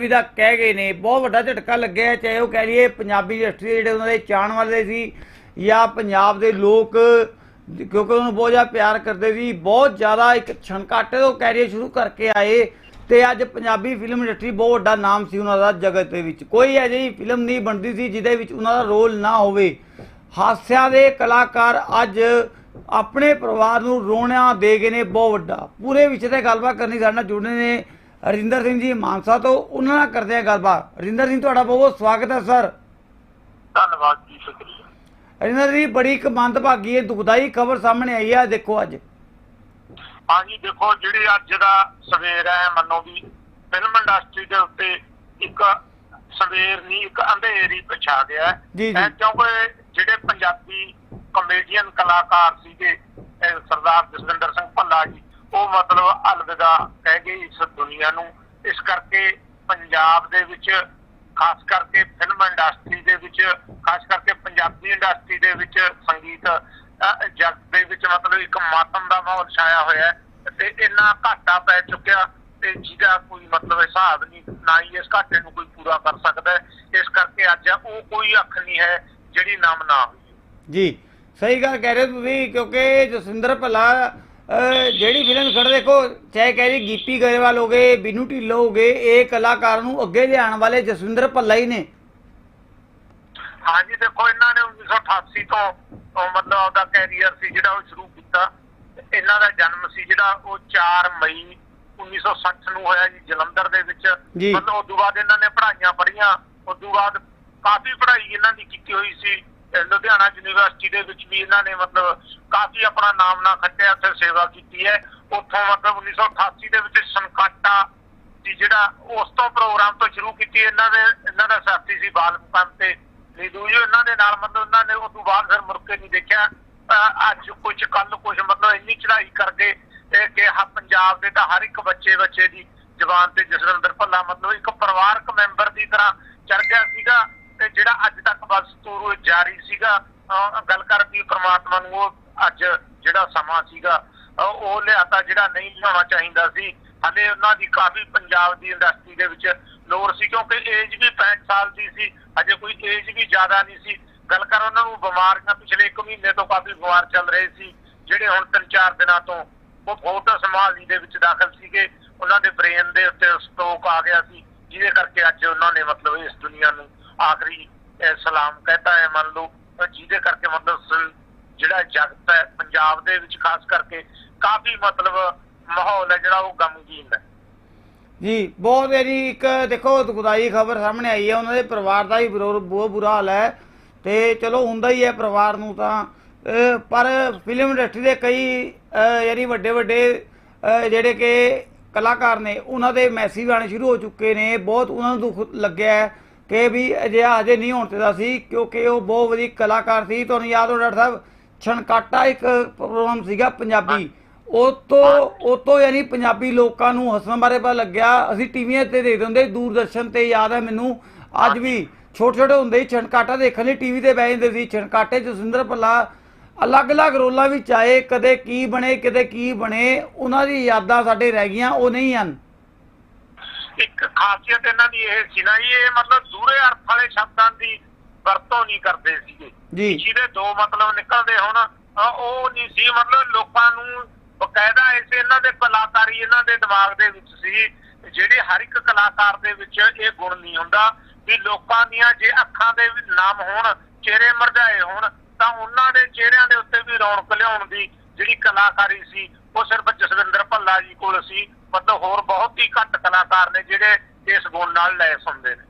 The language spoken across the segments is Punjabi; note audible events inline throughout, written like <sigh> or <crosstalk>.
ਵੀ ਦਾ ਕਹਿ ਗਏ ਨੇ, ਬਹੁਤ ਵੱਡਾ ਝਟਕਾ ਲੱਗਿਆ ਚਾਹੇ ਉਹ ਕਹਿ ਲਈਏ ਪੰਜਾਬੀ ਇੰਡਸਟਰੀ ਦੇ ਜਿਹੜੇ ਉਹਨਾਂ ਦੇ ਚਾਣ ਵਾਲੇ ਸੀ ਜਾਂ ਪੰਜਾਬ ਦੇ ਲੋਕ, ਕਿਉਂਕਿ ਉਹਨੂੰ ਬਹੁਤ ਜ਼ਿਆਦਾ ਪਿਆਰ ਕਰਦੇ ਸੀ, ਬਹੁਤ ਜ਼ਿਆਦਾ ਇੱਕ ਛਣਕਾਟੇ ਤੋਂ ਕੈਰੀਅਰ ਸ਼ੁਰੂ ਕਰਕੇ ਆਏ ਤੇ ਅੱਜ ਪੰਜਾਬੀ ਫਿਲਮ ਇੰਡਸਟਰੀ ਬਹੁਤ ਵੱਡਾ ਨਾਮ ਸੀ ਉਹਨਾਂ ਦਾ ਜਗਤ ਦੇ ਵਿੱਚ। ਕੋਈ ਅਜਿਹੀ ਫਿਲਮ ਨਹੀਂ ਬਣਦੀ ਸੀ ਜਿਹਦੇ ਵਿੱਚ ਉਹਨਾਂ ਦਾ ਰੋਲ ਨਾ ਹੋਵੇ। ਹਾਸਿਆਂ ਦੇ ਕਲਾਕਾਰ ਅੱਜ ਆਪਣੇ ਪਰਿਵਾਰ ਨੂੰ ਰੋਣਾ ਦੇ ਗਏ ਨੇ, ਬਹੁਤ ਵੱਡਾ। ਪੂਰੇ ਵਿਸ਼ੇ ਤੇ ਗੱਲਬਾਤ ਕਰਨੀ ਸਾਡੇ ਨਾਲ ਜੁੜਨੇ ਨੇ। ਰਜਿੰਦਰ ਸਿੰਘ ਜੀ ਮਾਨਸਾ ਤੋਂ ਉਹਨਾਂ ਨਾਲ ਕਰਦੇ ਆ ਗੱਲਬਾਤ। ਰਜਿੰਦਰ ਸਿੰਘ ਤੁਹਾਡਾ ਬਹੁਤ ਬਹੁਤ ਸਵਾਗਤ ਹੈ ਸਰ। ਧੰਨਵਾਦ ਜੀ ਸ਼ੁਕਰੀਆ। ਰਜਿੰਦਰ ਜੀ ਬੜੀ ਇੱਕ ਮੰਦਭਾਗੀ ਹੈ ਦੁਖਦਾਈ ਖਬਰ ਸਾਹਮਣੇ ਆਈ ਹੈ ਦੇਖੋ ਅੱਜ। ਹਾਂਜੀ ਦੇਖੋ ਜਿਹੜੀ ਅੱਜ ਦਾ ਸਵੇਰ ਹੈ ਮੰਨੋ ਵੀ ਫਿਲਮ ਇੰਡਸਟਰੀ ਦੇ ਉੱਤੇ ਇੱਕ ਸਵੇਰ ਨਹੀਂ ਇੱਕ ਅੰਧੇਰੀ ਪਛਾ ਗਿਆ ਹੈ। ਇਹ ਕਿਉਂਕਿ ਜਿਹੜੇ ਪੰਜਾਬੀ ਕਮੇਡੀਅਨ ਕਲਾਕਾਰ ਸੀਗੇ ਇਹ ਸਰਦਾਰ ਜਸਵਿੰਦਰ ਸਿੰਘ ਭੱਲਾ ਜੀ ਉਹ ਮਤਲਬ ਅਲਵਿਦਾ ਕਹਿ ਗਏ ਇਸ ਦੁਨੀਆ ਨੂੰ। ਇਸ ਕਰਕੇ ਪੰਜਾਬ ਦੇ ਵਿੱਚ, ਖਾਸ ਕਰਕੇ ਫਿਲਮ ਇੰਡਸਟਰੀ ਦੇ ਵਿੱਚ, ਖਾਸ ਕਰਕੇ ਪੰਜਾਬੀ ਇੰਡਸਟਰੀ ਦੇ ਵਿੱਚ ਸੰਗੀਤ ਜਗਤ ਦੇ ਵਿੱਚ ਮਤਲਬ ਇੱਕ ਮਾਤਮ ਦਾ ਮਾਹੌਲ ਛਾਇਆ ਹੋਇਆ ਤੇ ਇੰਨਾ ਘਾਟਾ ਪੈ ਚੁੱਕਿਆ ਤੇ ਜਿਹਦਾ ਕੋਈ ਮਤਲਬ ਹਿਸਾਬ ਨਹੀਂ, ਨਾ ਹੀ ਇਸ ਘਾਟੇ ਨੂੰ ਕੋਈ ਪੂਰਾ ਕਰ ਸਕਦਾ ਇਸ ਕਰਕੇ ਅੱਜ ਉਹ ਕੋਈ ਅੱਖ ਨਹੀਂ ਹੈ ਜਿਹੜੀ ਨਾਮ ਨਾ ਹੋਈ। ਜੀ, ਸਹੀ ਗੱਲ ਕਹਿ ਰਹੇ ਤੁਸੀਂ, ਕਿਉਂਕਿ ਜਸਵਿੰਦਰ ਭੱਲਾ ਜਿਹੜੀ ਫਿਲਮ ਖੜ ਦੇਖੋ ਚਾਹੇ ਕਹਿ ਰਹੀ ਗੀਪੀ ਗਰੇਵਾਲ ਹੋ ਗਏ ਬਿਨੂ ਢਿੱਲੋਂ ਹੋ ਗਏ ਇਹ ਕਲਾਕਾਰ ਨੂੰ ਅੱਗੇ ਲਿਆਉਣ ਵਾਲੇ ਜਸਵਿੰਦਰ ਭੱਲਾ ਹੀ ਨੇ। ਹਾਂਜੀ ਦੇਖੋ ਇਹਨਾਂ ਨੇ 1988 ਤੋਂ ਮਤਲਬ ਆਪਦਾ ਕੈਰੀਅਰ ਸੀ ਜਿਹੜਾ ਉਹ ਸ਼ੁਰੂ ਕੀਤਾ। ਇਹਨਾਂ ਦਾ ਜਨਮ ਸੀ ਜਿਹੜਾ ਉਹ 4 ਮਈ 1960 ਨੂੰ ਹੋਇਆ ਜੀ ਜਲੰਧਰ ਦੇ ਵਿੱਚ। ਜੀ। ਮਤਲਬ ਉਸ ਤੋਂ ਬਾਅਦ ਇਹਨਾਂ ਨੇ ਪੜ੍ਹਾਈਆਂ ਪੜ੍ਹੀਆਂ ਉਸ ਤੋਂ ਬਾਅਦ ਕਾਫੀ ਪੜ੍ਹਾਈ ਇਹਨਾਂ ਦੀ ਕੀਤੀ ਹੋਈ ਸੀ। ਲੁਧਿਆਣਾ ਯੂਨੀਵਰਸਿਟੀ ਦੇ ਵਿੱਚ ਵੀ ਇਹਨਾਂ ਨੇ ਮਤਲਬ ਕਾਫੀ ਆਪਣਾ ਨਾਮ ਨਾ ਖੱਟਿਆ ਤੇ ਸੇਵਾ ਕੀਤੀ ਹੈ। ਉੱਥੋਂ ਮਤਲਬ 1988 ਦੇ ਵਿੱਚ ਸੰਕਾਟਾ ਸੀ ਜਿਹੜਾ ਉਸ ਤੋਂ ਪ੍ਰੋਗਰਾਮ ਤੋਂ ਸ਼ੁਰੂ ਕੀਤੀ ਇਹਨਾਂ ਦੇ, ਇਹਨਾਂ ਦਾ ਸਾਥੀ ਸੀ ਬਾਲ ਤੇ ਨੀਦੂ ਇਹਨਾਂ ਦੇ ਨਾਲ ਮਤਲਬ ਇਹਨਾਂ ਨੇ ਉਸ ਤੋਂ ਬਾਅਦ ਫਿਰ ਮੁੜ ਕੇ ਨਹੀਂ ਦੇਖਿਆ। ਅੱਜ ਕੁਝ ਕੱਲ ਕੁਝ ਮਤਲਬ ਇੰਨੀ ਚੜਾਈ ਕਰਕੇ ਇਹ ਕਿ ਹ ਪੰਜਾਬ ਦੇ ਤਾਂ ਹਰ ਇੱਕ ਬੱਚੇ ਬੱਚੇ ਦੀ ਜ਼ਬਾਨ ਤੇ ਜਸਵਿੰਦਰ ਭੱਲਾ ਮਤਲਬ ਇੱਕ ਪਰਿਵਾਰਕ ਮੈਂਬਰ ਦੀ ਤਰ੍ਹਾਂ ਚੜ ਗਿਆ ਸੀਗਾ। ਤੇ ਜਿਹੜਾ ਅੱਜ ਤੱਕ ਬਸ ਤੁਰੂ ਜਾਰੀ ਸੀਗਾ ਗੱਲ ਕਰਦੀ ਪ੍ਰਮਾਤਮਾ ਨੂੰ ਉਹ ਅੱਜ ਜਿਹੜਾ ਸਮਾਂ ਸੀਗਾ ਉਹ ਲਿਆਤਾ ਜਿਹੜਾ ਨਹੀਂ ਲਿਆਉਣਾ ਚਾਹੀਦਾ ਸੀ। ਹਲੇ ਉਹਨਾਂ ਦੀ ਕਾਫੀ ਪੰਜਾਬ ਦੀ ਇੰਡਸਟਰੀ ਦੇ ਵਿੱਚ ਲੋੜ ਸੀ, ਕਿਉਂਕਿ ਏਜ ਵੀ 65 ਸਾਲ ਦੀ ਸੀ ਅਜੇ ਕੋਈ ਏਜ ਵੀ ਜ਼ਿਆਦਾ ਨਹੀਂ ਸੀ। ਗੱਲ ਕਰ ਉਹਨਾਂ ਨੂੰ ਬਿਮਾਰੀਆਂ ਪਿਛਲੇ 1 ਮਹੀਨੇ ਤੋਂ ਕਾਫੀ ਬਿਮਾਰ ਚੱਲ ਰਹੇ ਸੀ, ਜਿਹੜੇ ਹੁਣ 3-4 ਦਿਨਾਂ ਤੋਂ ਉਹ ਫੋਟੋ ਸੰਭਾਲੀ ਦੇ ਵਿੱਚ ਦਾਖਲ ਸੀਗੇ। ਉਹਨਾਂ ਦੇ ਬ੍ਰੇਨ ਦੇ ਉੱਤੇ ਸਟ੍ਰੋਕ ਆ ਗਿਆ ਸੀ, ਜਿਹਦੇ ਕਰਕੇ ਅੱਜ ਉਹਨਾਂ ਨੇ ਮਤਲਬ ਇਸ ਦੁਨੀਆ ਨੂੰ ਆਖਰੀ ਸਲਾਮ ਕਹਤਾ ਹੈ ਮੰਨ ਲਓ ਜਿਹਦੇ ਕਰਕੇ ਮਤਲਬ ਜਿਹੜਾ ਜਗਤ ਹੈ ਪੰਜਾਬ ਦੇ ਵਿੱਚ ਖਾਸ ਕਰਕੇ ਕਾਫੀ ਮਤਲਬ ਮਾਹੌਲ ਹੈ ਜਿਹੜਾ ਉਹ ਗਮਗੀਨ ਹੈ। ਜੀ ਬਹੁਤ ਇਹਦੀ ਇੱਕ ਦੇਖੋ ਦੁਖਦਾਈ ਖਬਰ ਸਾਹਮਣੇ ਆਈ ਹੈ ਉਹਨਾਂ ਦੇ ਪਰਿਵਾਰ ਦਾ ਹੀ ਬਹੁਤ ਬੁਰਾ ਹਾਲ ਹੈ। ਤੇ ਚਲੋ ਹੁੰਦਾ ਹੀ ਹੈ ਪਰਿਵਾਰ ਨੂੰ ਤਾਂ। ਪਰ ਫਿਲਮ ਇੰਡਸਟਰੀ ਦੇ ਕਈ ਯਾਨੀ ਵੱਡੇ ਵੱਡੇ ਅਹ, ਜਿਹੜੇ ਕਿ ਕਲਾਕਾਰ ਨੇ ਉਹਨਾਂ ਦੇ ਮੈਸੇਜ ਆਣੇ ਸ਼ੁਰੂ ਹੋ ਚੁੱਕੇ ਨੇ। ਬਹੁਤ ਉਹਨਾਂ ਨੂੰ ਦੁੱਖ ਲੱਗਿਆ ਹੈ। ਕਿ ਵੀ ਅਜਿਹਾ ਹਜੇ ਨਹੀਂ ਹੋਣ ਚਾਹੀਦਾ ਸੀ ਕਿਉਂਕਿ ਉਹ ਬਹੁਤ ਵਧੀਆ ਕਲਾਕਾਰ ਸੀ ਤੁਹਾਨੂੰ ਯਾਦ ਹੋ ਡਾਕਟਰ ਸਾਹਿਬ ਛਣਕਾਟਾ ਇੱਕ ਪ੍ਰੋਗਰਾਮ ਸੀਗਾ ਪੰਜਾਬੀ। ਉਹ ਤੋਂ ਉਹ ਤੋਂ ਯਾਨੀ ਪੰਜਾਬੀ ਲੋਕਾਂ ਨੂੰ ਹੱਸਣ ਬਾਰੇ ਪਤਾ ਲੱਗਿਆ। ਅਸੀਂ ਟੀਵੀਆਂ ਤੇ ਦੇਖਦੇ ਹੁੰਦੇ ਦੂਰਦਰਸ਼ਨ ਤੇ ਯਾਦ ਹੈ ਮੈਨੂੰ। ਅੱਜ ਵੀ ਛੋਟੇ ਛੋਟੇ ਹੁੰਦੇ ਹੀ ਛਣਕਾਟਾ ਦੇਖਣ ਲਈ ਟੀਵੀ ਤੇ ਬਹਿ ਜਾਂਦੇ ਸੀ। ਛਣਕਾਟੇ ਜਸਵਿੰਦਰ ਭੱਲਾ ਅਲੱਗ-ਅਲੱਗ ਰੋਲਾਂ ਵਿੱਚ ਆਏ ਕਦੇ ਕੀ ਬਣੇ ਕਦੇ ਕੀ ਬਣੇ ਉਹਨਾਂ ਦੀ ਯਾਦਾਂ ਸਾਡੇ ਰਹਿ ਗਈਆਂ ਉਹ ਨਹੀਂ ਹਨ। ਇੱਕ ਖਾਸੀਅਤ ਇਹਨਾਂ ਦੀ ਇਹ ਸੀ ਨਾ ਜੀ, ਇਹ ਮਤਲਬ ਦੂਰੇ ਅਰਥ ਵਾਲੇ ਸ਼ਬਦਾਂ ਦੀ ਵਰਤੋਂ ਨਹੀਂ ਕਰਦੇ ਸੀਗੇ ਜੀ। ਜਿਹਦੇ ਦੋ ਮਤਲਬ ਨਿਕਲਦੇ ਹੁਣ ਉਹ ਨਹੀਂ ਸੀ ਮਤਲਬ ਲੋਕਾਂ ਨੂੰ ਬਕਾਇਦਾ ਐਸੇ ਇਹਨਾਂ ਦੇ ਕਲਾਕਾਰੀ ਇਹਨਾਂ ਦੇ ਦਿਮਾਗ ਦੇ ਵਿੱਚ ਸੀ ਜਿਹੜੇ ਹਰ ਇੱਕ ਕਲਾਕਾਰ ਦੇ ਵਿੱਚ ਇਹ ਗੁਣ ਨਹੀਂ ਹੁੰਦਾ ਵੀ ਲੋਕਾਂ ਦੀਆਂ ਜੇ ਅੱਖਾਂ ਦੇ ਵੀ ਨਾਮ ਹੋਣ ਚਿਹਰੇ ਮਰਝਾਏ ਹੋਣ ਤਾਂ ਉਹਨਾਂ ਦੇ ਚਿਹਰਿਆਂ ਦੇ ਉੱਤੇ ਵੀ ਰੌਣਕ ਲਿਆਉਣ ਦੀ ਜਿਹੜੀ ਕਲਾਕਾਰੀ ਸੀ ਉਹ ਸਿਰਫ ਜਸਵਿੰਦਰ ਭੱਲਾ ਜੀ ਕੋਲ ਸੀ ਮਤਲਬ ਹੋਰ ਬਹੁਤ ਹੀ ਘੱਟ ਕਲਾਕਾਰ ਨੇ ਜਿਹੜੇ ਇਸ ਗੁਣ ਨਾਲ ਲੈਸ ਹੁੰਦੇ ਨੇ।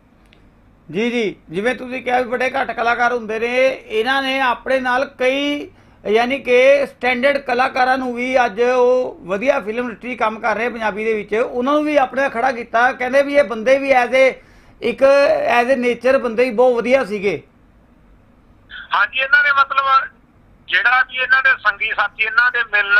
ਜੀ ਜੀ ਜਿਵੇਂ ਤੁਸੀਂ ਕਿਹਾ ਵੀ ਬੜੇ ਘੱਟ ਕਲਾਕਾਰ ਹੁੰਦੇ ਨੇ ਇਹਨਾਂ ਨੇ ਆਪਣੇ ਨਾਲ ਕਈ ਯਾਨੀ ਕਿ ਸਟੈਂਡਰਡ ਕਲਾਕਾਰਾਂ ਨੂੰ ਵੀ ਅੱਜ ਉਹ ਵਧੀਆ ਫਿਲਮ ਇੰਡਸਟਰੀ ਕੰਮ ਕਰ ਰਹੇ ਪੰਜਾਬੀ ਦੇ ਵਿੱਚ ਉਹਨਾਂ ਨੂੰ ਵੀ ਆਪਣੇ ਖੜਾ ਕੀਤਾ ਕਹਿੰਦੇ ਵੀ ਇਹ ਬੰਦੇ ਵੀ ਐਜ਼ ਏ ਇੱਕ ਐਜ਼ ਏ ਨੇਚਰ ਬੰਦੇ ਹੀ ਬਹੁਤ ਵਧੀਆ ਸੀਗੇ। ਹਾਂਜੀ ਇਹਨਾਂ ਨੇ ਮਤਲਬ ਜਿਹੜਾ ਵੀ ਇਹਨਾਂ ਦੇ ਸੰਗੀ ਸਾਥੀ ਇਹਨਾਂ ਦੇ ਮਿਲਣ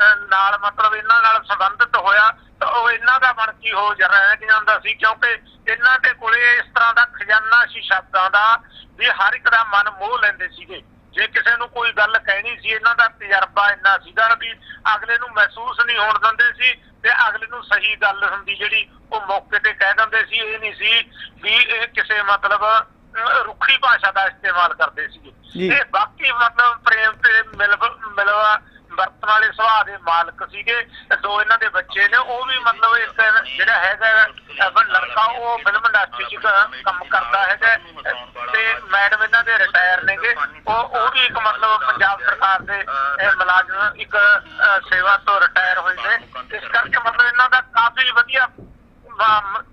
ਨਾਲ ਮਤਲਬ ਇਹਨਾਂ ਨਾਲ ਸੰਬੰਧਿਤ ਹੋਇਆ ਤਾਂ ਉਹ ਇਹਨਾਂ ਦਾ ਬਣ ਕੇ ਹੋ ਰਹਿ ਜਾਂਦਾ ਸੀ ਕਿਉਂਕਿ ਇਹਨਾਂ ਦੇ ਕੋਲੇ ਇਸ ਤਰ੍ਹਾਂ ਦਾ ਖਜ਼ਾਨਾ ਸੀ ਸ਼ਬਦਾਂ ਦਾ ਵੀ ਹਰ ਇੱਕ ਦਾ ਮਨ ਮੋਹ ਲੈਂਦੇ ਸੀਗੇ ਜੇ ਕਿਸੇ ਨੂੰ ਕੋਈ ਗੱਲ ਕਹਿਣੀ ਸੀ ਇਹਨਾਂ ਦਾ ਤਜਰਬਾ ਇੰਨਾ ਸੀਗਾ ਵੀ ਅਗਲੇ ਨੂੰ ਮਹਿਸੂਸ ਨਹੀਂ ਹੋਣ ਦਿੰਦੇ ਸੀ ਤੇ ਅਗਲੇ ਨੂੰ ਸਹੀ ਗੱਲ ਹੁੰਦੀ ਜਿਹੜੀ ਉਹ ਮੌਕੇ ਤੇ ਕਹਿ ਦਿੰਦੇ ਸੀ ਇਹ ਨਹੀਂ ਸੀ ਵੀ ਇਹ ਕਿਸੇ ਮਤਲਬ ਰੁੱਖੀ ਭਾਸ਼ਾ ਦਾ ਇਸਤੇਮਾਲ ਕਰਦੇ। ਸੀ ਇਹ ਬਾਕੀ ਮਤਲਬ ਪ੍ਰੇਮ ਤੇ ਮਿਲ ਮਿਲਵਾ ਵਰਤਣ ਵਾਲੇ ਸੁਭਾਅ ਦੇ ਮਾਲਕ ਸੀਗੇ ਦੋ ਇਹਨਾਂ ਦੇ ਬੱਚੇ ਨੇ, ਉਹ ਵੀ ਮਤਲਬ ਇੱਕ ਜਿਹੜਾ ਹੈਗਾ ਲੜਕਾ, ਉਹ ਫਿਲਮ ਇੰਡਸਟਰੀ 'ਚ ਕੰਮ ਕਰਦਾ ਹੈਗਾ ਤੇ ਮੈਡਮ ਇਹਨਾਂ ਦੇ ਰਿਟਾਇਰ ਨੇਗੇ। ਉਹ ਉਹ ਵੀ ਇੱਕ ਮਤਲਬ ਪੰਜਾਬ ਸਰਕਾਰ ਦੇ ਮੁਲਾਜ਼ਮ, ਇੱਕ ਸੇਵਾ ਤੋਂ ਰਿਟਾਇਰ ਹੋਏ ਨੇ। ਇਸ ਕਰਕੇ ਮਤਲਬ ਇਹਨਾਂ ਦਾ ਕਾਫੀ ਵਧੀਆ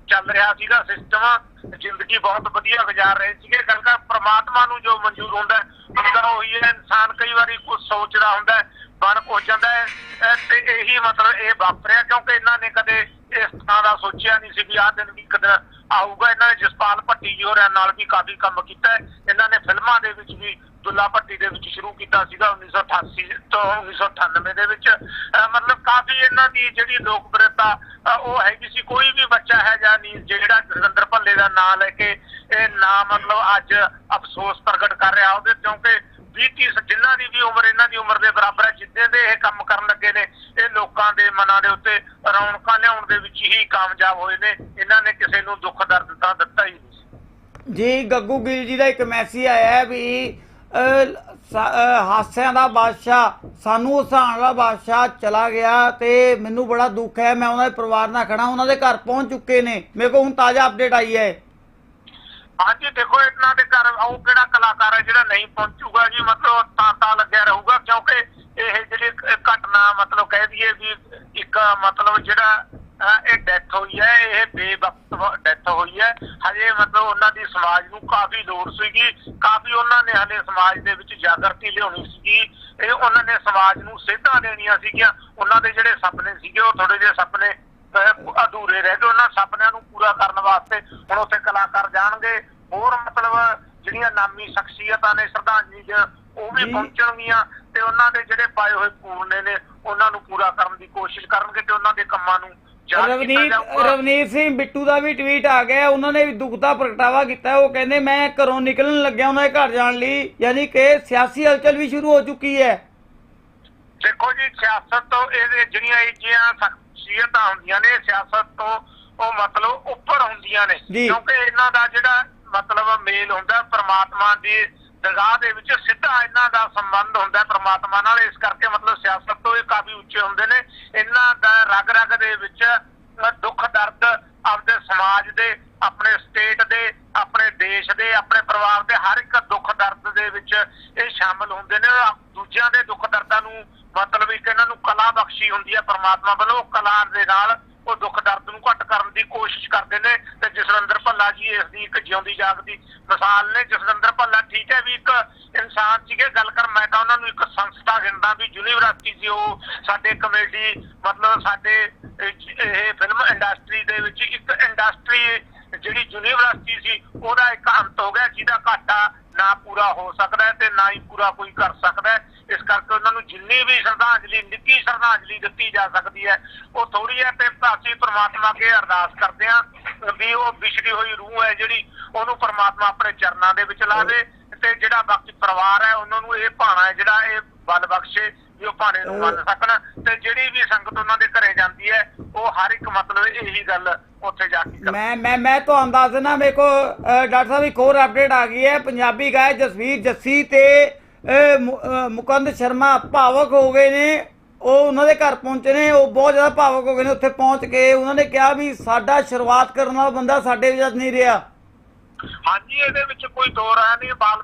ਚੱਲ ਰਿਹਾ ਸੀਗਾ ਸਿਸਟਮ ਜ਼ਿੰਦਗੀ ਬਹੁਤ ਵਧੀਆ ਗੁਜ਼ਾਰ ਰਹੇ ਸੀਗੇ। ਗੱਲ ਕਰ ਪ੍ਰਮਾਤਮਾ ਨੂੰ ਜੋ ਮਨਜ਼ੂਰ ਹੁੰਦਾ ਹੁੰਦਾ ਉਹੀ ਹੈ। ਇਨਸਾਨ ਕਈ ਵਾਰੀ ਕੁਝ ਸੋਚਦਾ ਹੁੰਦਾ ਬਣ ਹੋ ਜਾਂਦਾ ਹੈ। ਤੇ ਇਹੀ ਮਤਲਬ ਇਹ ਵਾਪਰਿਆ ਕਿਉਂਕਿ ਇਹਨਾਂ ਨੇ ਕਦੇ ਇਸ ਤਰ੍ਹਾਂ ਦਾ ਸੋਚਿਆ ਨਹੀਂ ਸੀ ਵੀ ਆਹ ਦਿਨ ਵੀ ਕਦੇ ਆਊਗਾ। ਇਹਨਾਂ ਨੇ ਜਸਪਾਲ ਭੱਟੀ ਜੀ ਹੋਰਾਂ ਨਾਲ ਵੀ ਕਾਫੀ ਕੰਮ ਕੀਤਾ ਇਹਨਾਂ ਨੇ ਫਿਲਮਾਂ ਦੇ ਵਿੱਚ ਵੀ ਦੁੱਲਾ ਭੱਟੀ ਦੇ ਵਿੱਚ ਸ਼ੁਰੂ ਕੀਤਾ ਸੀਗਾ 1988 ਤੋਂ 1998 ਦੇ ਵਿੱਚ। ਮਤਲਬ ਕਾਫੀ ਇਹਨਾਂ ਦੀ ਜਿਹੜੀ ਲੋਕਪ੍ਰਿਯਤਾ ਉਹ ਹੈਗੀ ਸੀ। ਕੋਈ ਵੀ ਬੱਚਾ ਹੈ ਜਾਂ ਨਹੀਂ, ਜਿਹੜਾ ਜਸਵਿੰਦਰ ਭੱਲੇ ਦਾ ਨਾਂ ਲੈ ਕੇ ਇਹ ਨਾਂ ਮਤਲਬ ਅੱਜ ਅਫਸੋਸ ਪ੍ਰਗਟ ਕਰ ਰਿਹਾ ਉਹਦੇ ਕਿਉਂਕਿ 20 ਜਿਨ੍ਹਾਂ ਦੀ ਵੀ ਉਮਰ, ਇਹਨਾਂ ਦੀ ਉਮਰ ਦੇ ਬਰਾਬਰ ਹੈ ਜਿੱਦੇ ਦੇ ਇਹ ਕੰਮ ਕਰਨ ਲੱਗੇ ਨੇ, ਇਹ ਲੋਕਾਂ ਦੇ ਮਨਾਂ ਦੇ ਉੱਤੇ ਰੌਣਕਾਂ ਲਿਆਉਣ ਦੇ ਵਿੱਚ ਹੀ ਕਾਮਯਾਬ ਹੋਏ ਨੇ, ਇਹਨਾਂ ਨੇ ਕਿਸੇ ਨੂੰ ਦੁੱਖ ਦਰਦ ਤਾਂ ਦਿੱਤਾ ਹੀ ਨਹੀਂ। ਜੀ, ਗੱਗੂ ਗਿੱਲ ਜੀ ਦਾ ਇੱਕ ਮੈਸੇਜ ਆਇਆ ਹੈ ਵੀ ਹਾਸਿਆਂ ਦਾ ਬਾਦਸ਼ਾਹ, ਸਾਨੂੰ ਹਸਾਉਣ ਵਾਲਾ ਬਾਦਸ਼ਾਹ ਚਲਾ ਗਿਆ ਤੇ ਮੈਨੂੰ ਬੜਾ ਦੁੱਖ ਹੈ, ਮੈਂ ਉਹਨਾਂ ਦੇ ਪਰਿਵਾਰ ਨਾਲ ਖੜਾ ਉਹਨਾਂ ਦੇ ਘਰ ਪਹੁੰਚ ਚੁੱਕੇ ਨੇ। ਮੇਰੇ ਕੋਲ ਹੁਣ ਤਾਜ਼ਾ ਅਪਡੇਟ ਆਈ ਹੈ। ਹਾਂਜੀ, ਦੇਖੋ, ਇਹਨਾਂ ਦੇ ਘਰ ਉਹ ਕਿਹੜਾ ਕਲਾਕਾਰ ਹੈ ਜਿਹੜਾ ਨਹੀਂ ਪਹੁੰਚੂਗਾ ਜੀ, ਮਤਲਬ ਤਾਂ ਲੱਗਿਆ ਰਹੂਗਾ, ਕਿਉਂਕਿ ਇਹ ਜਿਹੜੀ ਘਟਨਾ ਮਤਲਬ ਕਹਿ ਦਈਏ ਵੀ ਇੱਕ ਮਤਲਬ ਜਿਹੜਾ ਇਹ ਡੈਥ ਹੋਈ ਹੈ ਇਹ ਬੇਵਕਤ ਡੈਥ ਹੋਈ ਹੈ। ਹਜੇ ਮਤਲਬ ਉਹਨਾਂ ਦੀ ਸਮਾਜ ਨੂੰ ਕਾਫੀ ਲੋੜ ਸੀਗੀ। ਕਾਫੀ ਉਹਨਾਂ ਨੇ ਹਲੇ ਸਮਾਜ ਦੇ ਵਿੱਚ ਜਾਗਰਤੀ ਲਿਆਉਣੀ ਸੀਗੀ। ਇਹ ਉਹਨਾਂ ਨੇ ਸਮਾਜ ਨੂੰ ਸੇਧਾਂ ਦੇਣੀਆਂ ਸੀਗੀਆਂ। ਉਹਨਾਂ ਦੇ ਜਿਹੜੇ ਸੁਪਨੇ ਸੀਗੇ ਉਹ ਥੋੜੇ ਜਿਹੇ ਸੁਪਨੇ ਅਧੂਰੇ ਰਹਿ ਗਏ। ਉਹਨਾਂ ਸੁਪਨਿਆਂ ਨੂੰ ਪੂਰਾ ਕਰਨ ਵਾਸਤੇ ਹੁਣ ਉੱਥੇ ਕਲਾਕਾਰ ਜਾਣਗੇ। ਹੋਰ ਮਤਲਬ ਜਿਹੜੀਆਂ ਨਾਮੀ ਸ਼ਖਸੀਅਤਾਂ ਨੇ ਸ਼ਰਧਾਂਜਲੀ 'ਚ ਉਹ ਵੀ। ਪਹੁੰਚਣਗੀਆਂ ਤੇ ਉਹਨਾਂ ਦੇ ਜਿਹੜੇ ਪਾਏ ਹੋਏ ਪੂਰਨੇ ਨੇ ਉਹਨਾਂ ਨੂੰ ਪੂਰਾ ਕਰਨ ਦੀ ਕੋਸ਼ਿਸ਼ ਕਰਨਗੇ ਤੇ ਉਹਨਾਂ ਦੇ ਕੰਮਾਂ ਨੂੰ ਕੀਤਾ ਰਵਨੀਤ ਜਾਊਗਾ ਰਵਨੀਤ ਸਿੰਘ ਬਿੱਟੂ ਦਾ ਵੀ ਟਵੀਟ ਆ ਗਿਆ ਉਹਨਾਂ ਨੇ ਵੀ ਦੁੱਖ ਦਾ ਪ੍ਰਗਟਾਵਾ ਕੀਤਾ ਹੈ। ਉਹ ਕਹਿੰਦੇ ਮੈਂ ਘਰੋਂ ਨਿਕਲਣ ਲੱਗਿਆ ਉਹਨਾਂ ਦੇ ਘਰ ਜਾਣ ਲਈ ਯਾਨੀ ਕਿ ਸਿਆਸੀ ਹਲਚਲ ਵੀ ਸ਼ੁਰੂ ਹੋ ਚੁੱਕੀ ਹੈ ਦੇਖੋ ਜੀ ਸਿਆਸਤ ਤੋਂ ਇਹ ਜਿਹੜੀਆਂ ਜਿਹੀਆਂ ਸ਼ਖਸੀਅਤਾਂ ਹੁੰਦੀਆਂ ਨੇ ਸਿਆਸਤ ਤੋਂ ਉਹ ਮਤਲਬ ਉੱਪਰ ਹੁੰਦੀਆਂ ਨੇ ਜੀ। ਕਿਉਂਕਿ ਇਹਨਾਂ ਦਾ ਜਿਹੜਾ ਮਤਲਬ ਮੇਲ ਹੁੰਦਾ ਪ੍ਰਮਾਤਮਾ ਦੀ ਦਰਗਾਹ ਦੇ ਵਿੱਚ ਸਿੱਧਾ ਇਹਨਾਂ ਦਾ ਸੰਬੰਧ ਹੁੰਦਾ ਪ੍ਰਮਾਤਮਾ ਨਾਲ। ਇਸ ਕਰਕੇ ਮਤਲਬ ਸਿਆਸਤ ਤੋਂ ਇਹ ਕਾਫੀ ਉੱਚੇ ਹੁੰਦੇ ਨੇ। ਇਹਨਾਂ ਦਾ ਰਗ ਰਗ ਦੇ ਵਿੱਚ ਦੁੱਖ, ਦਰਦ ਆਪਦੇ ਸਮਾਜ ਦੇ, ਆਪਣੇ ਸਟੇਟ ਦੇ, ਆਪਣੇ ਦੇਸ਼ ਦੇ, ਆਪਣੇ ਪਰਿਵਾਰ ਦੇ ਹਰ ਇੱਕ ਦੁੱਖ, ਦਰਦ ਦੇ ਵਿੱਚ ਇਹ ਸ਼ਾਮਲ ਹੁੰਦੇ ਨੇ। ਦੂਜਿਆਂ ਦੇ ਦੁੱਖ, ਦਰਦਾਂ ਨੂੰ ਮਤਲਬ ਇੱਕ ਇਹਨਾਂ ਨੂੰ ਕਲਾ ਬਖਸ਼ੀ ਹੁੰਦੀ ਹੈ ਪਰਮਾਤਮਾ ਵੱਲੋਂ। ਉਹ ਕਲਾ ਦੇ ਨਾਲ ਉਹ ਦੁੱਖ ਦਰਦ ਨੂੰ ਘੱਟ ਕਰਨ ਦੀ ਕੋਸ਼ਿਸ਼ ਕਰਦੇ ਨੇ ਤੇ ਜਸਵਿੰਦਰ ਭੱਲਾ ਜੀ ਇਸ ਦੀ ਇੱਕ ਜਿਉਂਦੀ ਜਾਗਦੀ ਮਿਸਾਲ ਨੇ। ਜਸਵਿੰਦਰ ਭੱਲਾ ਠੀਕ ਹੈ ਵੀ ਇੱਕ ਇਨਸਾਨ ਸੀਗੇ, ਗੱਲ ਕਰ, ਮੈਂ ਤਾਂ ਉਹਨਾਂ ਨੂੰ ਇੱਕ ਸੰਸਥਾ ਗਿਣਦਾ ਵੀ ਯੂਨੀਵਰਸਿਟੀ ਸੀ ਉਹ। ਸਾਡੇ ਕਮੇਡੀ ਮਤਲਬ ਸਾਡੇ ਇਹ ਫਿਲਮ ਇੰਡਸਟਰੀ ਦੇ ਵਿੱਚ ਇੱਕ ਇੰਡਸਟਰੀ ਜਿਹੜੀ ਯੂਨੀਵਰਸਿਟੀ ਸੀ, ਉਹਦਾ ਇੱਕ ਅੰਤ ਹੋ ਗਿਆ ਜਿਹਦਾ ਘਾਟਾ ਨਾ ਪੂਰਾ ਹੋ ਸਕਦਾ ਤੇ ਨਾ ਹੀ ਪੂਰਾ ਕੋਈ ਕਰ ਸਕਦਾ। ਇਸ ਕਰਕੇ ਉਹਨਾਂ ਨੂੰ ਜਿੰਨੀ ਵੀ ਸ਼ਰਧਾਂਜਲੀ ਨਿੱਕੀ ਸ਼ਰਧਾਂਜਲੀ ਦਿੱਤੀ ਜਾ ਸਕਦੀ ਹੈ, ਉਹ ਥੋੜੀ ਹੈ ਤੇ ਅਸੀਂ ਪ੍ਰਮਾਤਮਾ ਅੱਗੇ ਅਰਦਾਸ ਕਰਦੇ ਹਾਂ ਵੀ ਉਹ ਵਿਛੜੀ ਹੋਈ ਰੂਹ ਹੈ ਜਿਹੜੀ, ਉਹਨੂੰ ਪ੍ਰਮਾਤਮਾ ਆਪਣੇ ਚਰਨਾਂ ਦੇ ਵਿੱਚ ਲਾਵੇ ਤੇ ਜਿਹੜਾ ਬਾਕੀ ਪਰਿਵਾਰ ਹੈ ਉਹਨਾਂ ਨੂੰ ਇਹ ਭਾਣਾ ਹੈ, ਜਿਹੜਾ ਇਹ ਬਲ ਬਖਸ਼ੇ ਵੀ ਉਹ ਭਾਣੇ ਨੂੰ ਮੰਨ ਸਕਣ ਤੇ ਜਿਹੜੀ ਵੀ ਸੰਗਤ ਉਹਨਾਂ ਦੇ ਘਰੇ ਜਾਂਦੀ ਹੈ, ਉਹ ਹਰ ਇੱਕ ਮਤਲਬ ਇਹੀ ਗੱਲ ਉੱਥੇ ਜਾ ਕੇ ਮੈਂ ਮੈਂ ਮੈਂ ਤੁਹਾਨੂੰ ਦੱਸ ਦਿੰਦਾ ਮੇਰੇ ਕੋ ਡਾਕਟਰ ਸਾਹਿਬ, ਇੱਕ ਹੋਰ ਅਪਡੇਟ ਆ ਗਈ ਹੈ। ਪੰਜਾਬੀ ਗਾਇਕ ਜਸਵੀਰ ਜੱਸੀ ਤੇ ਮੁਕੰਦ ਸ਼ਰਮਾ ਭਾਵਕ ਹੋ ਗਏ ਨੇ। ਉਹ ਉਹਨਾਂ ਦੇ ਘਰ ਪਹੁੰਚੇ ਨੇ। ਉਹ ਬਹੁਤ ਜ਼ਿਆਦਾ ਭਾਵਕ ਹੋ ਗਏ ਨੇ ਉੱਥੇ ਪਹੁੰਚ ਕੇ। ਉਹਨਾਂ ਨੇ ਕਿਹਾ ਵੀ ਸਾਡਾ ਸ਼ੁਰੂਆਤ ਕਰਨ ਵਾਲਾ ਬੰਦਾ ਸਾਡੇ ਵਿੱਚ ਨਹੀਂ ਰਿਹਾ। ਹਾਂਜੀ, ਇਹਦੇ ਵਿੱਚ ਕੋਈ ਦੋ ਰਾਹ ਨਹੀਂ ਬਾਲ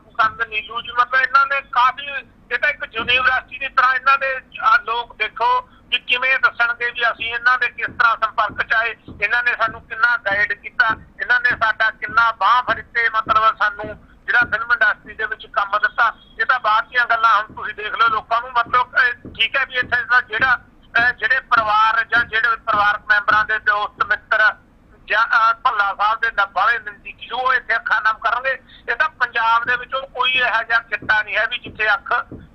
ਨੀਲੂ ਜੀ। ਮਤਲਬ ਇਹਨਾਂ ਨੇ ਕਾਫੀ, ਇਹ ਤਾਂ ਇੱਕ ਯੂਨੀਵਰਸਿਟੀ ਦੀ ਤਰ੍ਹਾਂ ਇਹਨਾਂ ਦੇ ਲੋਕ ਦੇਖੋ ਕਿ ਕਿਵੇਂ ਦੱਸਣਗੇ ਵੀ ਅਸੀਂ ਇਹਨਾਂ ਦੇ ਕਿਸ ਤਰ੍ਹਾਂ ਸੰਪਰਕ ਚ ਆਏ। ਇਹਨਾਂ ਨੇ ਸਾਨੂੰ ਕਿੰਨਾ ਗਾਈਡ ਕੀਤਾ। ਇਹਨਾਂ ਨੇ ਸਾਡਾ ਕਿੰਨਾ ਬਾਹ ਫੜਤੇ। ਮਤਲਬ ਸਾਨੂੰ ਜਿਹੜਾ ਫਿਲਮ ਇੰਡਸਟਰੀ ਦੇ ਵਿੱਚ ਕੰਮ ਦਿੱਤਾ। ਬਾਅਦ ਦੀਆਂ ਗੱਲਾਂ ਹੁਣ ਤੁਸੀਂ ਦੇਖ ਲਓ ਲੋਕਾਂ ਨੂੰ, ਮਤਲਬ ਠੀਕ ਹੈ ਵੀ ਇੱਥੇ ਦਾ ਜਿਹੜਾ ਜਿਹੜੇ ਪਰਿਵਾਰ ਜਾਂ ਜਿਹੜੇ ਪਰਿਵਾਰਕ ਮੈਂਬਰਾਂ ਦੇ ਦੋਸਤ, ਮਿੱਤਰ ਜਾਂ ਭੱਲਾ ਸਾਹਿਬ ਦੇ ਨ- ਨਜ਼ਦੀਕੀ ਜੋ ਇੱਥੇ ਅੱਖਾਂ ਨਾਮ ਕਰਨਗੇ। ਇਹ ਤਾਂ ਪੰਜਾਬ ਦੇ ਵਿੱਚੋਂ ਕੋਈ ਇਹੋ ਜਿਹਾ ਕਿੱਤਾ ਨਹੀਂ ਹੈ ਵੀ ਜਿੱਥੇ ਅੱਖ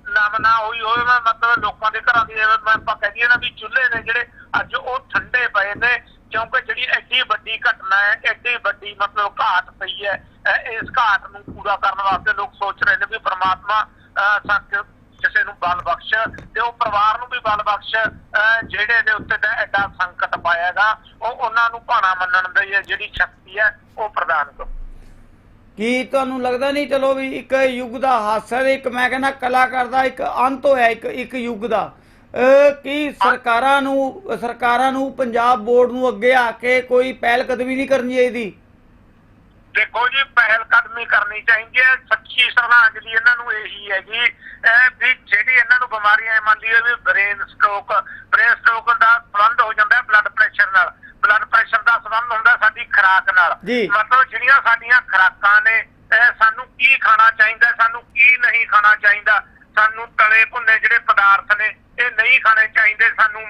ਨਮ ਨਾ ਹੋਈ ਹੋਵੇ। ਮੈਂ ਮਤਲਬ ਲੋਕਾਂ ਦੇ ਘਰਾਂ ਦੀ, ਜਿਵੇਂ ਮੈਂ ਆਪਾਂ ਕਹਿ ਦਈਏ ਨਾ ਵੀ ਚੁੱਲ੍ਹੇ ਨੇ ਜਿਹੜੇ ਅੱਜ ਉਹ ਠੰਡੇ ਪਏ ਨੇ, ਕਿਉਂਕਿ ਜਿਹੜੀ ਐਡੀ ਵੱਡੀ ਘਟਨਾ ਹੈ, ਐਡੀ ਵੱਡੀ ਮਤਲਬ ਘਾਟ ਪਈ ਹੈ ਇਸ ਘਾਟ ਨੂੰ ਪੂਰਾ ਕਰਨ ਵਾਸਤੇ ਲੋਕ ਸੋਚ ਰਹੇ ਨੇ ਵੀ ਪ੍ਰਮਾਤਮਾ ਸੱਚ ਕਿਸੇ ਨੂੰ ਬਲ ਬਖਸ਼ ਤੇ ਉਹ ਪਰਿਵਾਰ ਨੂੰ ਵੀ ਬਲ ਬਖਸ਼ ਜਿਹੜੇ ਦੇ ਉੱਤੇ ਤਾਂ ਐਡਾ ਸੰਕਟ ਪਾਇਆਗਾ ਉਹ ਉਹਨਾਂ ਨੂੰ ਭਾਣਾ ਮੰਨਣ ਦੀ ਜਿਹੜੀ ਸ਼ਕਤੀ ਹੈ, ਉਹ ਪ੍ਰਦਾਨ ਕਰੋ। ਕੀ ਤੁਹਾਨੂੰ ਲੱਗਦਾ ਨਹੀਂ ਚਲੋ ਵੀ ਇੱਕ ਯੁੱਗ ਦਾ ਹਾਸਾ ਇੱਕ ਮੈਂ ਕਹਿੰਦਾ ਕਲਾਕਾਰ ਦਾ ਇੱਕ ਅੰਤ ਹੋਇਆ, ਇੱਕ ਇੱਕ ਯੁੱਗ ਦਾ। ਕੀ ਸਰਕਾਰਾਂ ਨੂੰ ਸਰਕਾਰਾਂ ਨੂੰ, ਪੰਜਾਬ ਬੋਰਡ ਨੂੰ ਅੱਗੇ ਆ ਕੇ ਕੋਈ ਪਹਿਲ ਕਦਮੀ ਨਹੀਂ ਕਰਨੀ ਚਾਹੀਦੀ? ਦੇਖੋ ਜੀ ਪਹਿਲ ਕਦਮੀ ਕਰਨੀ ਚਾਹੀਦੀ ਹੈ ਸੱਚੀ ਸ਼ਰਧਾਂਜਲੀ ਇਹਨਾਂ ਨੂੰ ਇਹੀ ਹੈ ਜੀ ਇਹ ਵੀ ਜਿਹੜੀ ਇਹਨਾਂ ਨੂੰ ਬਿਮਾਰੀਆਂ ਮੰਨਦੀ ਹੈ ਵੀ ਬ੍ਰੇਨ ਸਟ੍ਰੋਕ ਬ੍ਰੇਨ ਸਟ੍ਰੋਕ ਦਾ ਸੰਬੰਧ ਹੋ ਜਾਂਦਾ ਹੈ ਬਲੱਡ ਪ੍ਰੈਸ਼ਰ ਨਾਲ। ਬਲੱਡ ਪ੍ਰੈਸ਼ਰ ਦਾ ਸੰਬੰਧ ਹੁੰਦਾ ਸਾਡੀ ਖੁਰਾਕ ਨਾਲ। ਮਤਲਬ ਜਿਹੜੀਆਂ ਸਾਡੀਆਂ ਖੁਰਾਕਾਂ ਨੇ ਇਹ ਸਾਨੂੰ ਕੀ ਖਾਣਾ ਚਾਹੀਦਾ ਸਾਨੂੰ ਕੀ ਨਹੀਂ ਖਾਣਾ ਚਾਹੀਦਾ ਸਾਨੂੰ ਤਲੇ ਭੁੰਨੇ ਜਿਹੜੇ ਪਦਾਰਥ ਨੇ ਇਹ ਨਹੀਂ ਖਾਣੇ ਚਾਹੀਦੇ ਸਾਨੂੰ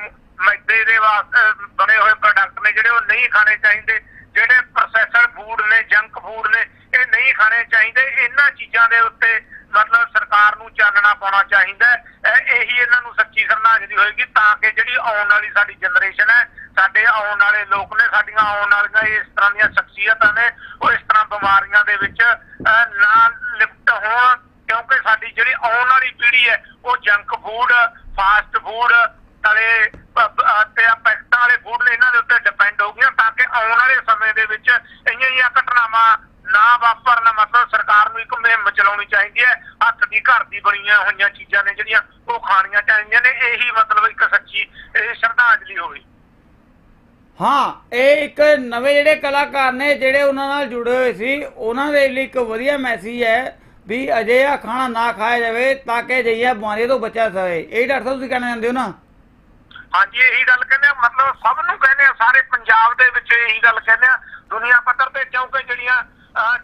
ਮੈਦੇ ਦੇ ਵਾਸਤੇ ਬਣੇ ਹੋਏ ਪ੍ਰੋਡਕਟ ਨੇ ਜਿਹੜੇ ਉਹ ਨਹੀਂ ਖਾਣੇ ਚਾਹੀਦੇ। ਜਿਹੜੇ ਪ੍ਰੋਸੈਸਡ ਫੂਡ ਨੇ ਜੰਕ ਫੂਡ ਨੇ, ਇਹ ਨਹੀਂ ਖਾਣੇ ਚਾਹੀਦੇ। ਇਹਨਾਂ ਚੀਜ਼ਾਂ ਦੇ ਉੱਤੇ ਮਤਲਬ ਸਰਕਾਰ ਨੂੰ ਚਾਨਣਾ ਪਾਉਣਾ ਚਾਹੀਦਾ ਇਹੀ ਇਹਨਾਂ ਨੂੰ ਸੱਚੀ ਸ਼ਰਧਾਂਜਲੀ ਹੋਏਗੀ ਤਾਂ ਕਿ ਜਿਹੜੀ ਆਉਣ ਵਾਲੀ ਸਾਡੀ ਜਨਰੇਸ਼ਨ ਹੈ, ਸਾਡੇ ਆਉਣ ਵਾਲੇ ਲੋਕ ਨੇ, ਸਾਡੀਆਂ ਆਉਣ ਵਾਲੀਆਂ ਇਸ ਤਰ੍ਹਾਂ ਦੀਆਂ ਸ਼ਖਸੀਅਤਾਂ ਨੇ, ਉਹ ਇਸ ਤਰ੍ਹਾਂ ਬਿਮਾਰੀਆਂ ਦੇ ਵਿੱਚ ਨਾ ਲਿਪਟ ਹੋਣ। ਕਿਉਂਕਿ ਸਾਡੀ ਜਿਹੜੀ ਆਉਣ ਵਾਲੀ ਪੀੜ੍ਹੀ ਹੈ, ਉਹ ਜੰਕ ਫੂਡ ਫਾਸਟ ਫੂਡ ਤਲੇ ਤੇ ਆਹ ਪੈਕਟਾਂ ਵਾਲੇ ਫੂਡ ਇਹਨਾਂ ਦੇ ਉੱਤੇ ਡਿਪੈਂਡ ਹੋ ਗਈਆਂ ਤਾਂ ਕਿ ਆਉਣ ਵਾਲੇ ਸਮੇਂ ਦੇ ਵਿੱਚ ਇਹੀਆਂ ਜਿਹੀਆਂ ਘਟਨਾਵਾਂ ਨਾ ਵਾਪਰਨ, ਮਤਲਬ ਸਰਕਾਰ ਨੂੰ ਇੱਕ ਮੁਹਿੰਮ ਚਲਾਉਣੀ ਚਾਹੀਦੀ ਹੈ। ਹੱਥ ਦੀ, ਘਰ ਦੀ ਬਣੀਆਂ ਹੋਈਆਂ ਚੀਜ਼ਾਂ ਨੇ ਜਿਹੜੀਆਂ ਉਹ ਖਾਣੀਆਂ ਚਾਹੀਦੀਆਂ ਨੇ। ਇਹੀ ਮਤਲਬ ਇੱਕ ਸੱਚੀ, ਇਹ ਸ਼ਰਧਾਂਜਲੀ ਹੋਵੇ। ਹਾਂ, ਇਹ ਇੱਕ ਨਵੇਂ ਜਿਹੜੇ ਕਲਾਕਾਰ ਨੇ, ਜਿਹੜੇ ਉਹਨਾਂ ਨਾਲ ਜੁੜੇ ਹੋਏ ਸੀ, ਉਹਨਾਂ ਦੇ ਲਈ ਇੱਕ ਵਧੀਆ ਮੈਸੇਜ ਹੈ ਵੀ ਅਜਿਹਾ ਖਾਣਾ ਨਾ ਖਾਇਆ ਜਾਵੇ ਤਾਂ ਕਿ ਅਜਿਹੀਆਂ ਬਿਮਾਰੀਆਂ ਤੋਂ ਬਚਿਆ ਜਾਵੇ। ਇਹ ਡਾਕਟਰ ਸਾਹਿਬ, ਤੁਸੀਂ ਕਹਿਣਾ ਚਾਹੁੰਦੇ ਹੋ ਨਾ? ਹਾਂਜੀ, ਇਹੀ ਗੱਲ ਕਹਿੰਦੇ ਆ। ਮਤਲਬ ਸਭ ਨੂੰ ਕਹਿੰਦੇ ਆ, ਸਾਰੇ ਪੰਜਾਬ ਦੇ ਵਿੱਚ ਇਹੀ ਗੱਲ ਕਹਿੰਦੇ ਆ। ਦੁਨੀਆ ਪੱਧਰ ਤੇ ਕਿਉਂਕਿ ਜਿਹੜੀਆਂ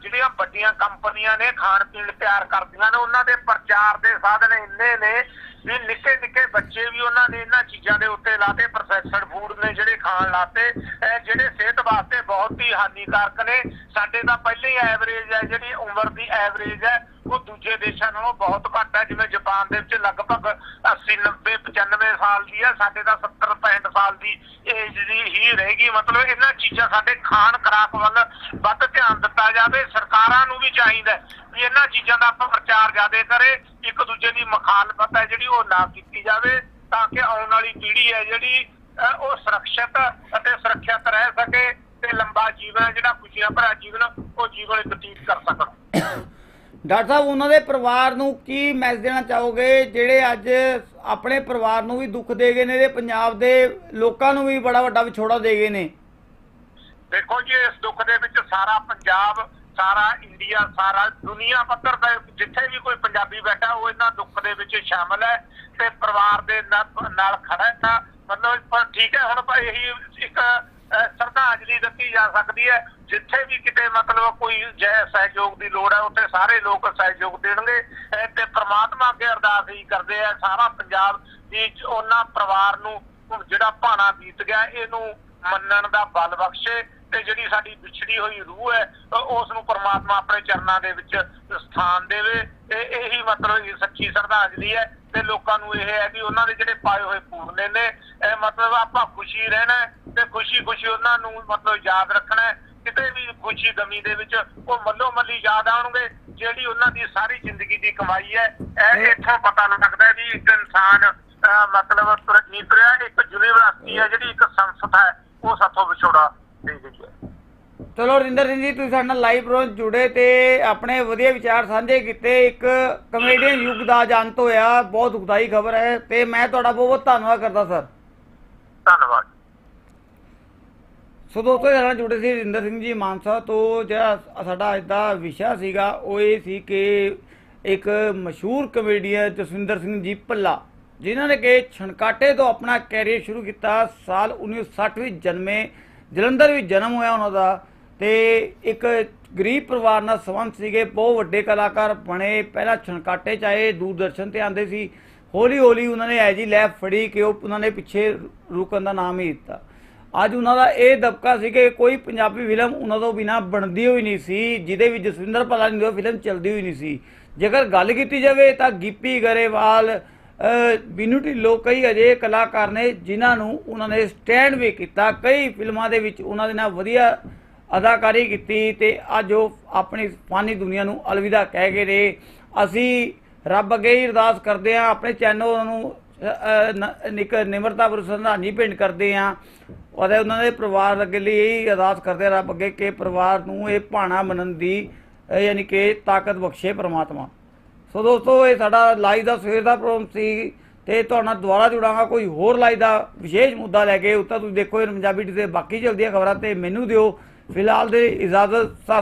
ਜਿਹੜੀਆਂ ਵੱਡੀਆਂ ਕੰਪਨੀਆਂ ਨੇ, ਖਾਣ ਪੀਣ ਤਿਆਰ ਕਰਦੀਆਂ ਨੇ, ਉਹਨਾਂ ਦੇ ਪ੍ਰਚਾਰ ਦੇ ਸਾਧਨ ਇੰਨੇ ਨੇ ਵੀ ਨਿੱਕੇ ਨਿੱਕੇ ਬੱਚੇ ਵੀ ਉਹਨਾਂ ਨੇ ਇਹਨਾਂ ਚੀਜ਼ਾਂ ਦੇ ਉੱਤੇ ਲਾਤੇ ਪ੍ਰੋਸੈਸਡ ਫੂਡ ਨੇ ਜਿਹੜੇ ਖਾਣ ਲਾਤੇ ਜਿਹੜੇ ਸਿਹਤ ਵਾਸਤੇ ਬਹੁਤ ਹੀ ਹਾਨੀਕਾਰਕ ਨੇ। ਸਾਡੇ ਤਾਂ ਪਹਿਲੇ ਐਵਰੇਜ ਹੈ, ਜਿਹੜੀ ਉਮਰ ਦੀ ਐਵਰੇਜ ਹੈ ਉਹ ਦੂਜੇ ਦੇਸ਼ਾਂ ਨਾਲੋਂ ਬਹੁਤ ਘੱਟ ਹੈ, ਜਿਵੇਂ ਜਾਪਾਨ ਦੇ ਵਿੱਚ ਲਗਭਗ 80 90 95 ਸਾਲ ਦੀ ਹੈ, ਸਾਡੇ ਤਾਂ 70 65 ਸਾਲ ਦੀ ਏਜ ਦੀ ਹੀ ਰਹੇਗੀ। ਮਤਲਬ ਇਹਨਾਂ ਚੀਜ਼ਾਂ ਸਾਡੇ ਖਾਣ ਖਰਾਕ ਵੱਲ ਵੱਧ ਧਿਆਨ ਦਿੱਤਾ ਜਾਵੇ, ਸਰਕਾਰਾਂ ਨੂੰ ਵੀ ਚਾਹੀਦਾ ਵੀ ਇਹਨਾਂ ਚੀਜ਼ਾਂ ਦਾ ਆਪਾਂ ਪ੍ਰਚਾਰ ਜ਼ਿਆਦਾ ਕਰੇ, ਇੱਕ ਦੂਜੇ ਦੀ ਮੁਖਾਲਫਤ ਹੈ ਜਿਹੜੀ ਉਹ ਨਾ ਕੀਤੀ ਜਾਵੇ, ਤਾਂ ਕਿ ਆਉਣ ਵਾਲੀ ਪੀੜ੍ਹੀ ਹੈ ਜਿਹੜੀ ਉਹ ਸੁਰੱਖਿਅਤ ਅਤੇ ਸੁਰੱਖਿਅਤ ਰਹਿ ਸਕੇ ਤੇ ਲੰਬਾ ਜੀਵਨ ਹੈ ਜਿਹੜਾ ਖੁਸ਼ੀਆਂ ਭਰਿਆ ਜੀਵਨ, ਉਹ ਜੀਵਨ ਬਤੀਤ ਕਰ ਸਕਣ। <coughs> ਡਾਕਟਰ ਸਾਹਿਬ, ਉਹਨਾਂ ਦੇ ਪਰਿਵਾਰ ਨੂੰ ਕੀ ਮੈਸੇਜ ਦੇਣਾ ਚਾਹੋਗੇ? ਜਿਹੜੇ ਅੱਜ ਆਪਣੇ ਪਰਿਵਾਰ ਨੂੰ ਵੀ ਦੁੱਖ ਦੇ ਗਏ ਨੇ ਤੇ ਪੰਜਾਬ ਦੇ ਲੋਕਾਂ ਨੂੰ ਵੀ ਬੜਾ ਵੱਡਾ ਵਿਛੋੜਾ ਦੇ ਗਏ ਨੇ। ਦੇਖੋ ਜੀ, ਇਸ ਦੁੱਖ ਦੇ ਵਿੱਚ ਸਾਰਾ ਪੰਜਾਬ, ਸਾਰਾ ਇੰਡੀਆ, ਸਾਰਾ ਦੁਨੀਆ ਪੱਧਰ ਤੇ ਜਿੱਥੇ ਵੀ ਕੋਈ ਪੰਜਾਬੀ ਬੈਠਾ, ਉਹ ਇਹਨਾਂ ਦੁੱਖ ਦੇ ਵਿੱਚ ਸ਼ਾਮਲ ਹੈ ਤੇ ਪਰਿਵਾਰ ਦੇ ਨਾਲ ਖੜਾ ਹੈ ਤਾਂ ਮਤਲਬ ਠੀਕ ਹੈ, ਹੁਣ ਇਹੀ ਇੱਕ ਸ਼ਰਧਾਂਜਲੀ ਦਿੱਤੀ ਜਾ ਸਕਦੀ ਹੈ। ਜਿੱਥੇ ਵੀ ਕਿਤੇ ਮਤਲਬ ਕੋਈ ਜੈ ਸਹਿਯੋਗ ਦੀ ਲੋੜ ਹੈ, ਉੱਥੇ ਸਾਰੇ ਲੋਕ ਸਹਿਯੋਗ ਦੇਣਗੇ। ਤੇ ਪ੍ਰਮਾਤਮਾ ਅੱਗੇ ਅਰਦਾਸ ਹੀ ਕਰਦੇ ਆ। ਸਾਰਾ ਪੰਜਾਬ ਦੀ ਉਹਨਾਂ ਪਰਿਵਾਰ ਨੂੰ ਜਿਹੜਾ ਭਾਣਾ ਬੀਤ ਗਿਆ, ਇਹਨੂੰ ਮੰਨਣ ਦਾ ਬਲ ਬਖਸ਼ੇ ਤੇ ਜਿਹੜੀ ਸਾਡੀ ਵਿਛੜੀ ਹੋਈ ਰੂਹ ਹੈ ਉਸ ਨੂੰ ਪਰਮਾਤਮਾ ਆਪਣੇ ਚਰਨਾਂ ਦੇ ਵਿੱਚ ਸਥਾਨ ਦੇਵੇ। ਇਹ ਇਹੀ ਮਤਲਬ ਸੱਚੀ ਸ਼ਰਧਾਂਜਲੀ ਹੈ। ਤੇ ਲੋਕਾਂ ਨੂੰ ਇਹ ਹੈ ਕਿ ਉਹਨਾਂ ਦੇ ਜਿਹੜੇ ਪਾਏ ਹੋਏ ਪੂਰਨੇ ਨੇ ਇਹ ਮਤਲਬ ਆਪਾਂ ਖੁਸ਼ੀ ਰਹਿਣਾ ਤੇ ਖੁਸ਼ੀ ਖੁਸ਼ੀ ਉਹਨਾਂ ਨੂੰ ਮਤਲਬ ਯਾਦ ਰੱਖਣਾ ਕਿਤੇ ਵੀ ਖੁਸ਼ੀ ਗਮੀ ਦੇ ਵਿੱਚ ਉਹ ਮੱਲੋ ਮੱਲੀ ਯਾਦ ਆਉਣਗੇ ਜਿਹੜੀ ਉਹਨਾਂ ਦੀ ਸਾਰੀ ਜ਼ਿੰਦਗੀ ਦੀ ਕਮਾਈ ਹੈ। ਇਹ ਇੱਥੋਂ ਪਤਾ ਲੱਗਦਾ ਵੀ ਇੱਕ ਇਨਸਾਨ ਮਤਲਬ ਤੁਰਨੀ ਤੁਰਿਆ ਇੱਕ ਯੂਨੀਵਰਸਿਟੀ ਹੈ ਜਿਹੜੀ ਇੱਕ ਸੰਸਥਾ ਹੈ ਉਹ ਸਾਥੋਂ ਵਿਛੋੜਾ ਦੇ ਗਈ ਹੈ। ਚਲੋ ਰਿੰਦਰ ਸਿੰਘ ਜੀ ਤੁਸੀਂ ਸਾਡੇ ਨਾਲ ਲਾਈਵ ਪ੍ਰੋਗਰਾਮ ਜੁੜੇ ਤੇ ਆਪਣੇ ਵਧੀਆ ਵਿਚਾਰ ਸਾਂਝੇ ਕੀਤੇ। ਇੱਕ ਕਮੇਡੀਅਨ ਯੁੱਗ ਦਾ ਜੰਤ ਹੋਇਆ ਬਹੁਤ ਦੁਖਦਾਈ ਖਬਰ ਹੈ ਤੇ ਮੈਂ ਤੁਹਾਡਾ ਬਹੁਤ ਬਹੁਤ ਧੰਨਵਾਦ ਕਰਦਾ ਸਰ ਧੰਨਵਾਦ। ਸੋ ਦੋਸਤੋ ਨਾਲ ਜੁੜੇ ਸੀ ਰਿੰਦਰ ਸਿੰਘ ਜੀ ਮਾਨਸਾ ਤੋਂ ਜਿਹੜਾ ਸਾਡਾ ਅੱਜ ਦਾ ਵਿਸ਼ਾ ਸੀਗਾ ਉਹ ਇਹ ਸੀ ਕਿ ਇੱਕ ਮਸ਼ਹੂਰ ਕਮੇਡੀਅਨ ਜਸਵਿੰਦਰ ਸਿੰਘ ਜੀ ਭੱਲਾ ਜਿਨ੍ਹਾਂ ਨੇ ਕਿ ਛਣਕਾਟੇ ਤੋਂ ਆਪਣਾ ਕੈਰੀਅਰ ਸ਼ੁਰੂ ਕੀਤਾ ਸਾਲ 1960 ਵਿੱਚ ਜਨਮੇ ਜਲੰਧਰ ਵਿੱਚ ਜਨਮ ਹੋਇਆ ਉਹਨਾਂ ਦਾ ਤੇ ਇੱਕ ਗਰੀਬ ਪਰਿਵਾਰ ਨਾਲ ਸੰਬੰਧ ਸੀਗੇ, ਬਹੁਤ ਵੱਡੇ ਕਲਾਕਾਰ ਬਣੇ, ਪਹਿਲਾਂ ਛਣਕਾਟੇ ਚ ਆਏ, ਦੂਰਦਰਸ਼ਨ ਤੇ ਆਉਂਦੇ ਸੀ। ਹੌਲੀ ਹੌਲੀ ਉਹਨਾਂ ਨੇ ਐਜੀ ਲੈਫ ਫੜੀ ਕਿ ਉਹ ਉਹਨਾਂ ਨੇ ਪਿੱਛੇ ਰੁਕਣ ਦਾ ਨਾਮ ਹੀ ਦਿੱਤਾ। ਅੱਜ ਉਹਨਾਂ ਦਾ ਇਹ ਦਬਕਾ ਸੀ ਕਿ ਕੋਈ ਪੰਜਾਬੀ ਫਿਲਮ ਉਹਨਾਂ ਤੋਂ ਬਿਨਾ ਬਣਦੀ ਹੋਈ ਨਹੀਂ ਸੀ, ਜਿਹਦੇ ਵਿੱਚ ਜਸਵਿੰਦਰ ਭੱਲਾ ਦੀ ਫਿਲਮ ਚੱਲਦੀ ਹੋਈ ਨਹੀਂ ਸੀ। ਜੇਕਰ ਗੱਲ ਕੀਤੀ ਜਾਵੇ ਤਾਂ ਗਿੱਪੀ ਗਰੇਵਾਲ ਬੀਨੂ ਢਿੱਲੋਂ ਕਈ ਅਜੇ ਕਲਾਕਾਰ ਨੇ ਜਿਨ੍ਹਾਂ ਨੂੰ ਉਹਨਾਂ ਨੇ ਸਟੈਂਡ ਵੀ ਕੀਤਾ। ਕਈ ਫਿਲਮਾਂ ਦੇ ਵਿੱਚ ਉਹਨਾਂ ਦੇ ਨਾਲ ਵਧੀਆ ਅਦਾਕਾਰੀ ਕੀਤੀ ਤੇ ਅੱਜ ਉਹ ਆਪਣੀ ਫਾਨੀ ਦੁਨੀਆ ਨੂੰ ਅਲਵਿਦਾ ਕਹਿ ਗਏ ਨੇ। ਅਸੀਂ ਰੱਬ ਅੱਗੇ ਹੀ ਅਰਦਾਸ ਕਰਦੇ ਆ ਆਪਣੇ ਚੈਨਲ ਨੂੰ ਅ, ਨਿਕ ਨਿਮਰਤਾ ਪੁਰ ਸ਼ਰਧਾਂਜਲੀ ਭੇਂਟ ਕਰਦੇ ਆ ਅਤੇ ਉਹਨਾਂ ਦੇ ਪਰਿਵਾਰ ਅੱਗੇ ਲਈ ਇਹੀ ਅਰਦਾਸ ਕਰਦੇ ਆ ਰੱਬ ਅੱਗੇ ਕਿ ਪਰਿਵਾਰ ਨੂੰ ਇਹ ਭਾਣਾ ਮੰਨਣ ਦੀ ਯਾਨੀ ਕਿ ਤਾਕਤ ਬਖਸ਼ੇ ਪ੍ਰਮਾਤਮਾ। ਸੋ ਦੋਸਤੋ, ਇਹ ਸਾਡਾ ਲਾਈਵ ਦਾ ਸਵੇਰ ਦਾ ਪ੍ਰੋਗਰਾਮ ਸੀ ਤੇ ਤੁਹਾਡਾ ਦੁਬਾਰਾ ਜੁੜਾਂਗਾ, ਕੋਈ ਹੋਰ ਲਾਈਵ ਦਾ ਵਿਸ਼ੇਸ਼ ਮੁੱਦਾ ਲੈ ਕੇ। ਉੱਤਾ ਤੁਸੀਂ ਦੇਖੋ, ਇਹ ਪੰਜਾਬੀ ਟੀ ਦੇ ਬਾਕੀ ਚਲਦੀਆਂ ਖਬਰਾਂ ਤੇ ਮੈਨੂੰ ਦਿਓ। ਫਿਲਹਾਲ ਦੇ ਇਜਾਜ਼ਤ, ਸਤਿ